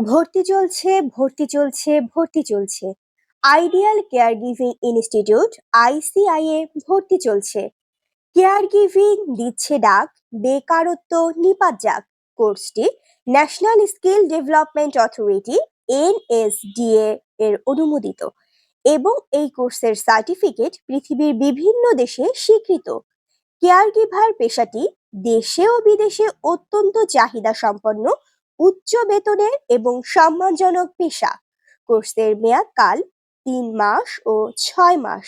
ভর্তি চলছে ভর্তি চলছে ভর্তি চলছে। আইডিয়াল কেয়ার গিভিং ইনস্টিটিউট এ ভর্তি চলছে। কেয়ার গিভিং দিচ্ছে ডাক, বেকারত্ব নিপাত যাক। কোর্সটি national skill development authority NSDA এর অনুমোদিত। এবং এই কোর্সের সার্টিফিকেট পৃথিবীর বিভিন্ন দেশে স্বীকৃত। কেয়ার গিভার পেশাটি দেশে ও বিদেশে অত্যন্ত চাহিদা সম্পন্ন উচ্চ বেতনের এবং সম্মানজনক পেশা। কোর্সের মেয়াদকাল তিন মাস ও ছয় মাস।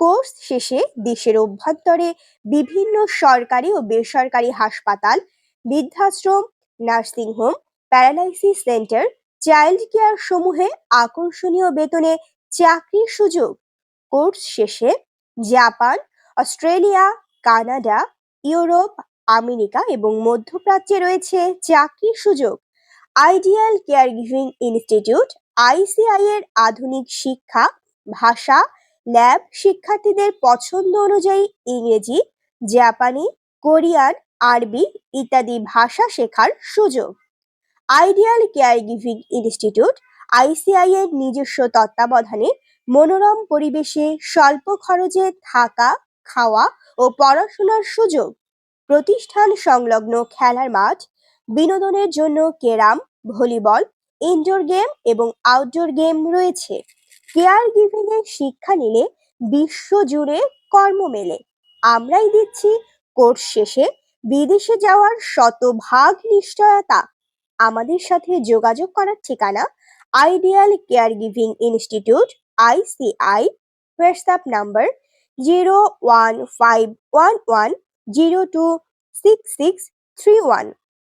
কোর্স শেষে দেশের অভ্যন্তরে বিভিন্ন সরকারি ও বেসরকারি হাসপাতাল, বৃদ্ধাশ্রম, nursing home, paralysis centre, child care সমূহে আকর্ষণীয় বেতনে চাকরির সুযোগ। কোর্স শেষে Japan, Australia, Canada, Europe America এবং মধ্যপ্রাচ্যে রয়েছে চাকরির সুযোগ। Ideal care giving institute ICI এর আধুনিক শিক্ষা, ভাষা ল্যাব শিক্ষার্থীদের পছন্দ অনুযায়ী ইংরেজি, জাপানি, কোরিয়ান, আরবি ইত্যাদি ভাষা শেখার সুযোগ। Ideal care giving institute ICI এর নিজস্ব তত্ত্বাবধানে মনোরম পরিবেশে স্বল্প খরচে থাকা, খাওয়া ও পড়াশোনার সুযোগ। প্রতিষ্ঠান সংলগ্ন খেলার মাঠ, বিনোদনের জন্য কেরাম ভলিবল ইনডোর গেম এবং আউটডোর গেম রয়েছে। কেয়ার গিভিং এর শিক্ষা নিলে বিশ্বজুড়ে কর্ম মেলে। আমরাই দিচ্ছি কোর্স শেষে বিদেশে যাওয়ার শতভাগ নিশ্চয়তা। আমাদের সাথে যোগাযোগ করার ঠিকানা ideal care giving institute ICI WhatsApp number zero one five one one zero two six six three one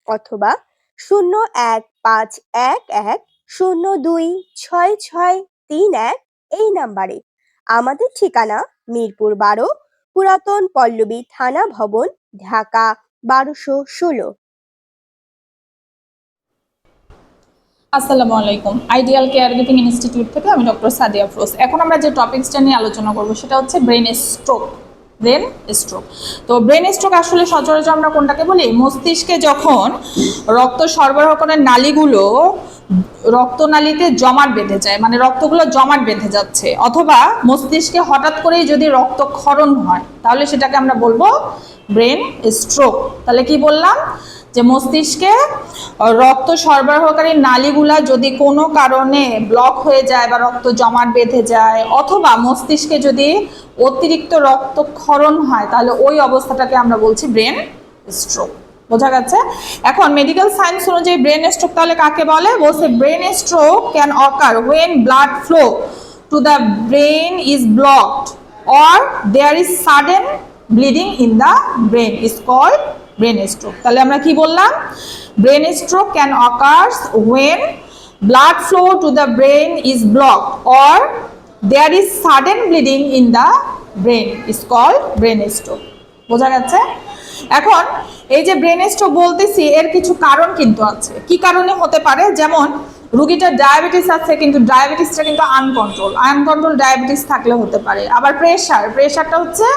অথবা শূন্য এক পাঁচ এক এক শূন্য দুই ছয় ছয় তিন এক এই নাম্বারে। আমাদের ঠিকানা মিরপুর বারো, পুরাতন পল্লবী থানা ভবন, ঢাকা বারোশো ষোলো। আসসালামু আলাইকুম। আইডিয়াল কেয়ার গিভিং ইনস্টিটিউট থেকে আমি ডক্টর সাদিয়া ফ্রোজ। এখন আমরা যে টপিকসটা নিয়ে আলোচনা করব, সেটা হচ্ছে ব্রেন স্ট্রোক ব্রেন স্ট্রোক তো ব্রেন স্ট্রোক আসলে সচরাচর আমরা কোনটাকে বলি? মস্তিষ্কে যখন রক্ত সরবরাহ করার নালীগুলো রক্তনালীতে জমাট বেঁধে যায় মানে রক্তগুলো জমাট বেঁধে যাচ্ছে, অথবা মস্তিষ্কে হঠাৎ করেই যদি রক্তক্ষরণ হয়, তাহলে সেটাকে আমরা বলব ব্রেন স্ট্রোক তাহলে কি বললাম? যে মস্তিষ্কে রক্ত সরবরাহকারী নালীগুলা যদি কোনো কারণে ব্লক হয়ে যায় বা রক্ত জমাট বেঁধে যায়, অথবা মস্তিষ্কে যদি অতিরিক্ত রক্তক্ষরণ হয়, তাহলে ওই অবস্থাটাকে আমরা বলছি ব্রেন স্ট্রোক বোঝা গেছে? এখন মেডিকেল সায়েন্স অনুযায়ী ব্রেন স্ট্রোক তাহলে কাকে বলে? বলছে brain stroke can occur when blood flow to the brain is blocked or there is sudden bleeding in the brain is called brain stroke তাহলে আমরা কি বললাম? Brain stroke can occurs when blood flow to the brain is blocked or there is sudden bleeding in the brain is called brain stroke বোঝা গেছে? এখন এই যে brain stroke বলতেছি, এর কিছু কারণ কিন্তু আছে। কি কারণে হতে পারে? যেমন রুগীটার ডায়াবেটিস আছে, কিন্তু ডায়াবেটিসটা কিন্তু আনকন্ট্রোল আনকন্ট্রোল ডায়াবেটিস থাকলে হতে পারে। আবার প্রেশার প্রেশারটা হচ্ছে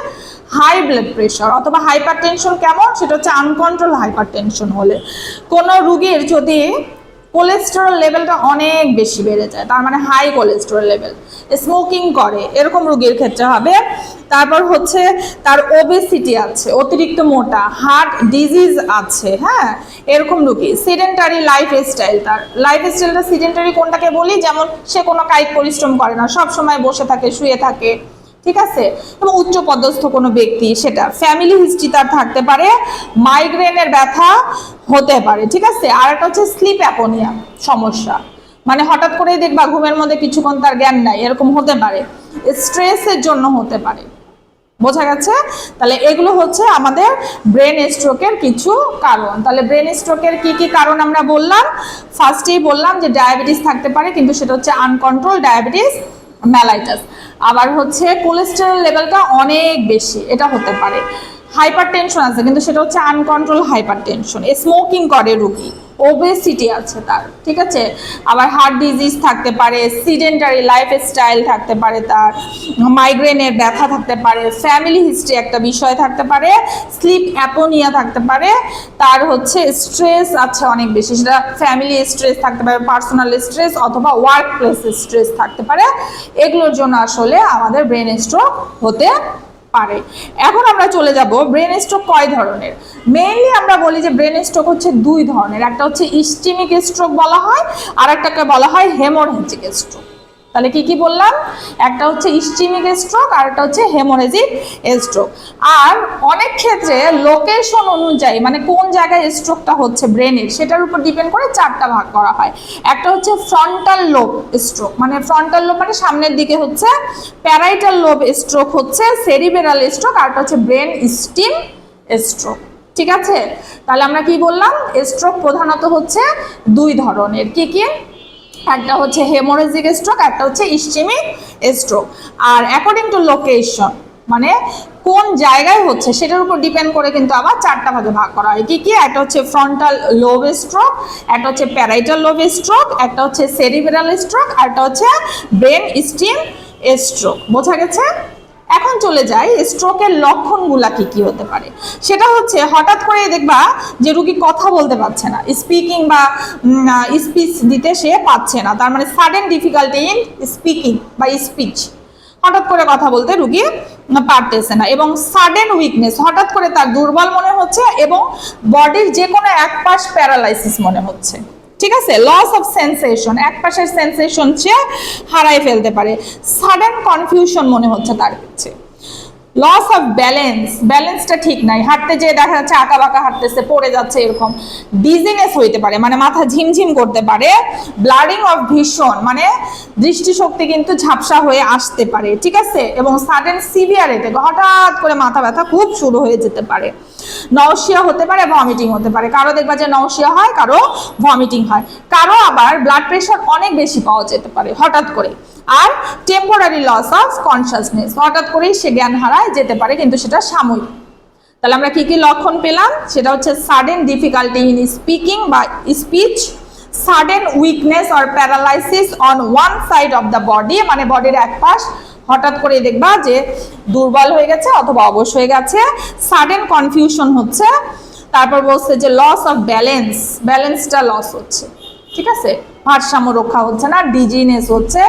হাই ব্লাড প্রেশার অথবা হাইপার টেনশন কেমন? সেটা হচ্ছে আনকন্ট্রোল হাইপার টেনশন হলে। কোনো রুগীর যদি কোলেস্টেরল লেভেলটা অনেক বেশি বেড়ে যায়, তার মানে হাই কোলেস্টেরল লেভেল স্মোকিং করে, এরকম রুগীর ক্ষেত্রে হবে। তারপর হচ্ছে তার ওবেসিটি আছে, অতিরিক্ত মোটা হার্ট ডিজিজ আছে হ্যাঁ? এরকম রুগী সিডেন্টারি লাইফ স্টাইল তার। লাইফ স্টাইলটা সিডেন্টারি কোনটাকে বলি? যেমন সে কোনো কায়িক পরিশ্রম করে না সব সময় বসে থাকে, শুয়ে থাকে। ঠিক আছে? এবং উচ্চ পদস্থ কোনো ব্যক্তি সেটা ফ্যামিলি হিস্ট্রি তার থাকতে পারে মাইগ্রেনের ব্যথা হতে পারে, ঠিক আছে? আর একটা হচ্ছে স্লিপ অ্যাপোনিয়া সমস্যা। মানে হঠাৎ করেই দেখবা ঘুমের মধ্যে কিছুক্ষণ তার জ্ঞান নাই, এরকম হতে পারে। স্ট্রেসের জন্য হতে পারে। বোঝা গেছে? তাহলে এগুলো হচ্ছে আমাদের ব্রেন স্ট্রোকের কিছু কারণ। তাহলে ব্রেন স্ট্রোকের কি কি কারণ আমরা বললাম? ফার্স্টেই বললাম যে ডায়াবেটিস থাকতে পারে, কিন্তু সেটা হচ্ছে আনকন্ট্রোল ডায়াবেটিস ম্যালাইটাস আবার হচ্ছে কোলেস্টেরল লেভেলটা অনেক বেশি, এটা হতে পারে। হাইপার টেনশন আছে, কিন্তু সেটা হচ্ছে আনকন্ট্রোল হাইপার টেনশন স্মোকিং করে রুগী। ওবেসিটি আছে তার, ঠিক আছে? আবার হার্ট ডিজিজ থাকতে পারে সিডেন্টারি লাইফ স্টাইল থাকতে পারে তার মাইগ্রেনের ব্যথা থাকতে পারে ফ্যামিলি হিস্ট্রি একটা বিষয় থাকতে পারে স্লিপ অ্যাপোনিয়া থাকতে পারে, তার হচ্ছে স্ট্রেস আছে অনেক বেশি, সেটা ফ্যামিলি স্ট্রেস থাকতে পারে পার্সোনাল স্ট্রেস অথবা ওয়ার্ক প্লেস স্ট্রেস থাকতে পারে, এগুলোর জন্য আসলে আমাদের ব্রেন স্ট্রোক হতে পারে। এখন আমরা চলে যাব ব্রেন স্ট্রোক কয় ধরনের? মেইনলি আমরা বলি যে ব্রেন স্ট্রোক হচ্ছে দুই ধরনের। একটা হচ্ছে ইস্টিমিক স্ট্রোক বলা হয় আর একটাকে বলা হয় হেমোরেজিক স্ট্রোক তাহলে কি কি বললাম? একটা হচ্ছে ইস্টিমিক স্ট্রোক আর একটা হচ্ছে হেমোরেজিক স্ট্রোক আর অনেক ক্ষেত্রে লোকেশন অনুযায়ী মানে কোন জায়গায় স্ট্রোকটা হচ্ছে ব্রেনের সেটার উপর ডিপেন্ড করে চারটা ভাগ করা হয়। একটা হচ্ছে ফ্রন্টাল লোব স্ট্রোক মানে ফ্রন্টাল লোব মানে সামনের দিকে হচ্ছে প্যারাইটাল লোব স্ট্রোক হচ্ছে সেরিবেরাল স্ট্রোক আর একটা হচ্ছে ব্রেন স্টিম স্ট্রোক ঠিক আছে? তাহলে আমরা কি বললাম? স্ট্রোক প্রধানত হচ্ছে দুই ধরনের। কি কি? একটা হচ্ছে হেমোরেজিক স্ট্রোক একটা হচ্ছে ইস্টেমিক স্ট্রোক আর অ্যাকর্ডিং টু লোকেশন মানে কোন জায়গায় হচ্ছে, সেটার উপর ডিপেন্ড করে কিন্তু আবার চারটা ভাগে ভাগ করা হয়। কি কি? একটা হচ্ছে ফ্রন্টাল লোভ স্ট্রোক একটা হচ্ছে প্যারাইটাল লোভ স্ট্রোক একটা হচ্ছে সেরিবেরাল স্ট্রোক একটা হচ্ছে ব্রেন স্টিম স্ট্রোক বোঝা গেছে? এখন চলে যাই স্ট্রোকের লক্ষণগুলা কি কি হতে পারে? সেটা হচ্ছে হঠাৎ করে দেখবা যে রুগী কথা বলতে পারছে না। স্পিকিং বা স্পিচ দিতে সে পাচ্ছে না। তার মানে সাডেন ডিফিকাল্টি ইন স্পিকিং বা স্পিচ হঠাৎ করে কথা বলতে রুগী পারতেছে না এবং সাডেন উইকনেস হঠাৎ করে তার দুর্বল মনে হচ্ছে এবং বডির যে কোনো এক পাশ প্যারালাইসিস মনে হচ্ছে। ঠিক আছে? লস অফ সেন্সেশন এক পাশের সেন্সেশন সে হারাই ফেলতে পারে। সাডেন কনফিউশন মনে হচ্ছে তার কাছে। লস অফ ব্যালেন্স ব্যালেন্সটা ঠিক নাই। হাঁটতে যেয়ে দেখা যাচ্ছে আঁকা বাঁকা হাঁটতেছে, পড়ে যাচ্ছে এরকম। ডিজিনেস হইতে পারে মানে মাথা ঝিমঝিম করতে পারে। ব্লাডিং অফ ভীষণ মানে দৃষ্টিশক্তি কিন্তু ঝাপসা হয়ে আসতে পারে, ঠিক আছে? এবং সাডেন সিভিয়ারিটি হঠাৎ করে মাথা ব্যথা খুব শুরু হয়ে যেতে পারে। নওশিয়া হতে পারে ভমিটিং হতে পারে। কারও দেখবা যে নওশিয়া হয়, কারও ভমিটিং হয়। কারও আবার ব্লাড প্রেশার অনেক বেশি পাওয়া যেতে পারে, হঠাৎ করে। আর টেম্পোরারি লস অফ কনসাসনেস হঠাৎ করেই সে জ্ঞান হারায়, যেতে পারে কিন্তু সেটা সাময়িক। তাহলে আমরা কি কি লক্ষণ পেলাম? সেটা হচ্ছে সাডেন ডিফিকাল্টি ইন স্পিকিং বা speech sudden weakness or paralysis on one side of the body মানে বডির এক পাশ। হঠাৎ করে দেখবা যে দুর্বল হয়ে গেছে অথবা অবশ হয়ে গেছে। সাডেন কনফিউশন হচ্ছে। তারপর বলছে যে লস অফ ব্যালেন্স ব্যালেন্সটা লস হচ্ছে। ঠিক আছে? ভারসাম্য রক্ষা হচ্ছে না ডিজিনেস হচ্ছে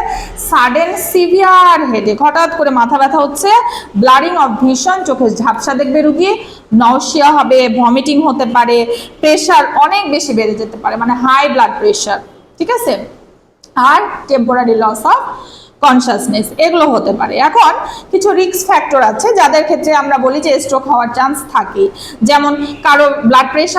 সাডেন সিভিয়ার হেডেক হঠাৎ করে মাথা ব্যথা হচ্ছে ব্লাডিং অফ ভীষণ চোখে ঝাপসা দেখবে রুগী নওশিয়া হবে ভমিটিং হতে পারে প্রেশার অনেক বেশি বেড়ে যেতে পারে মানে হাই ব্লাড প্রেশার ঠিক আছে? আর টেম্পোরারি লস অফ কনসাসনেস এগুলো হতে পারে। এখন কিছু রিস্ক ফ্যাক্টর আছে, যাদের ক্ষেত্রে আমরা বলি যে স্ট্রোক হওয়ার চান্স থাকে। যেমন কারও ব্লাড প্রেশার